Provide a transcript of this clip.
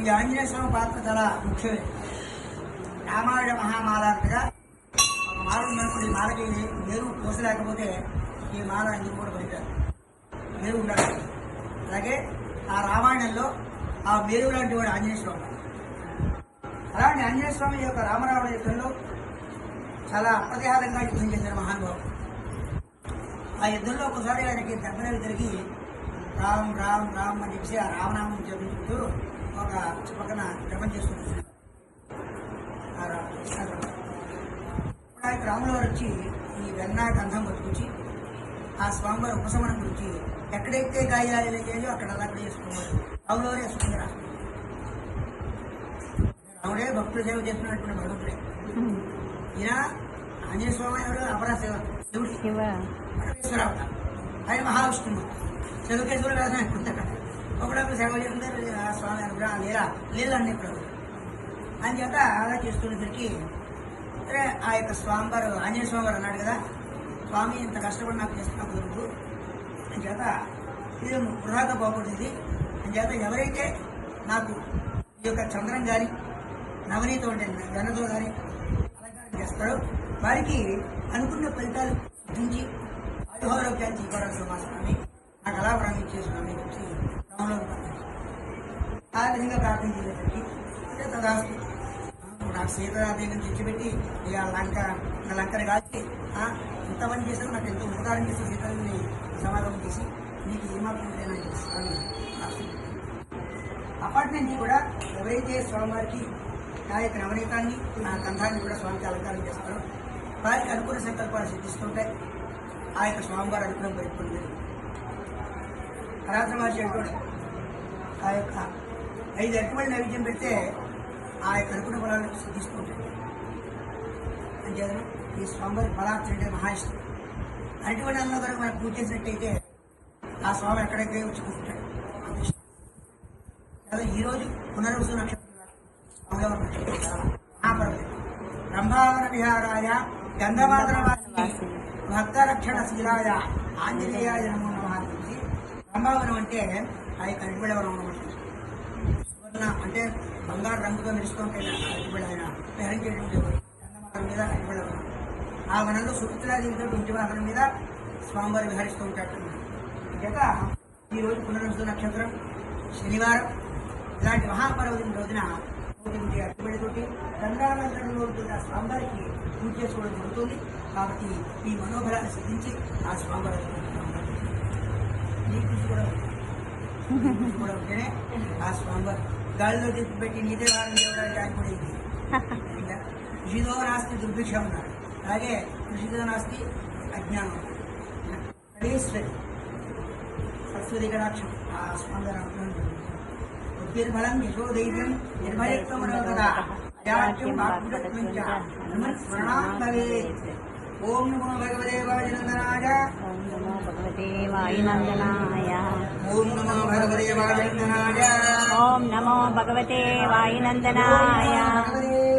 ఈ ఆంజనేయ స్వామి పాత్ర చాలా ముఖ్యమే. రామాయణ మహామాలంటగా ఒక మాల ఉన్నప్పుడు ఈ మాలకి వేరు పోసలేకపోతే ఈ మాల అన్ని కూడా పనికిరాదు వేరు ఉండాలి. అలాగే ఆ రామాయణంలో ఆ మేరు లాంటి వాడు ఆంజనేయ స్వామి అలాంటి ఆంజనేయ స్వామి యొక్క రామరావణ యుద్ధంలో చాలా అప్రతిహారంగా యుద్ధం చెందిన మహానుభావుడు. ఆ యుద్ధంలో ఒకసారి ఆయనకి దెబ్బలు తిరిగి రామ్ రామ్ రామ్ అని చెప్పి ఆ రామనామం జపించుకుంటూ ఒక పక్కన జపం చేసుకుంటున్నాడు ఆ రా- ఆ జపం. ఇప్పుడు ఆయన రాముల వారు వచ్చి ఈ వెన్న గంధం పట్టుకొచ్చి ఆ స్వామివారి ఉపశమనం గురించి ఎక్కడైతే గాయాలు అయ్యాయో అక్కడ అలా అక్కడ చేసుకున్నారు రాముల వారు వేసుకున్నారు రాముడే భక్తుల సేవ చేస్తున్నటువంటి భగవంతుడే. ఈయన ఆంజనేయ స్వామి ఎవరు? అపరా సేవ. పరమేశ్వరావత ఆయన మహావిష్ణువు. శివకేశ్వర వ్యాసం ఎక్కుతాడు ఒకడప్పుడు సేవ చేస్తుంటారు ఆ స్వామి అనుగ్రహం లేరా లేదండి ఇప్పుడు. అని చేత అలా చేస్తున్నసరికి సరే ఆ యొక్క స్వామివారు ఆంజనేయ స్వామి అన్నాడు కదా స్వామి ఇంత కష్టపడి నాకు చేస్తున్నా కుదరదు అని చేత ఇది వృధాగా పోకూడదు అని చేత ఎవరైతే నాకు ఈ యొక్క చంద్రం కానీ నవనీతో అంటే వెనతో కానీ అలంకారం చేస్తాడో వారికి అనుకున్న ఫలితాలు సిద్ధించి ఆయుహారోగ్యాన్ని చేకూరాల్సిన స్వామి నాకు అలా ప్రారంభించేసుకున్నాను వచ్చి చెప్పి ఆ విధంగా ప్రార్థన చేసేసరికి అంటే తదాస్తు నాకు సీతాదేవిని తెచ్చిపెట్టి ఇక లంక లంకని కాల్చి ఆ, ఇంత పని చేశాను నాకు ఎంతో ఉపకారం చేసి సీతాదేవిని సమాధానం చేసి నీకు ఏమాత్రం లేదని స్వామి ప్రార్థన. కూడా ఎవరైతే స్వామివారికి నా యొక్క నవనీతాన్ని నా గంధాన్ని కూడా స్వామికి అలంకారం చేస్తారో. వారికి అనుకున్న సంకల్పాలు సిద్ధిస్తుంటాయి ఆ యొక్క స్వామివారి అనుగ్రహం పెట్టుకుంటుంది పరాత్ర ఆ యొక్క ఐదు అరటిపడి నైవేద్యం పెడితే ఆ యొక్క అనుకున్న ఫలాలు సిద్ధిస్తుంటాయి అంతేనా ఈ స్వామివారి ఫలార్థం అంటే మహాయిష్టం ఇష్టం. అరటిపడి అన్న కనుక మనం పూజ చేసినట్టయితే ఆ స్వామి ఎక్కడెక్కడే వచ్చి కూర్చుంటాడు. అంత ఇష్టం. అలా ఈ పునర్వసు నక్షత్రం బ్రహ్మావర విహారాయ గంధమాదన వాసి భక్త రక్షణ శీలాయ ఆంజనేయాయ నమో బ్రహ్మావనం అంటే ఆ యొక్క అడిబిడవరం అన్నమాట సువర్ణ అంటే బంగారు రంగుతో మెరుస్తుంటే అడిబిడ ఆయన. ధరించేటువంటి మీద అడిబిడవరం ఆ వనంలో సుమిత్రాదేవితో ఇంటి వాహనం మీద స్వామివారు విహరిస్తూ ఉంటాడు చేత ఈ రోజు పునరుద్ధ నక్షత్రం శనివారం ఇలాంటి మహాపర్వదిన రోజున ఒకటి అట్టుబడితోటి గంగాలంకరణలో ఉంటున్న స్వామివారికి పూజ చేసుకోవడం జరుగుతుంది. కాబట్టి ఈ మనోబలాన్ని సిద్ధించి ఆ స్వామివారి కూడా ఉంది. నీ కృషి కూడా ఉంటేనే ఆ స్వామివారు గాలిలో తిప్పి పెట్టి నీదే వారం చేయడానికి ఆయన కూడా ఇది ఇంకా కృషితో నాస్తి దుర్భిక్ష ఉన్నారు అలాగే కృషితో నాస్తి అజ్ఞానం కడేశ్వరి సరస్వతి కటాక్షం ఆ స్పందన బుద్ధిర్బలం యశోధైర్యం నిర్భయత్వం కదా అయాఖ్యం వాక్పుటత్వం చ స్మరణాం భవేత్ ఓం నమో భగవతే వాయునందనాయ. ఓం నమో ఓం నమో భగవతే వాయునందనాయ. ఓం నమో భగవతే వాయునందనాయ. భగవతే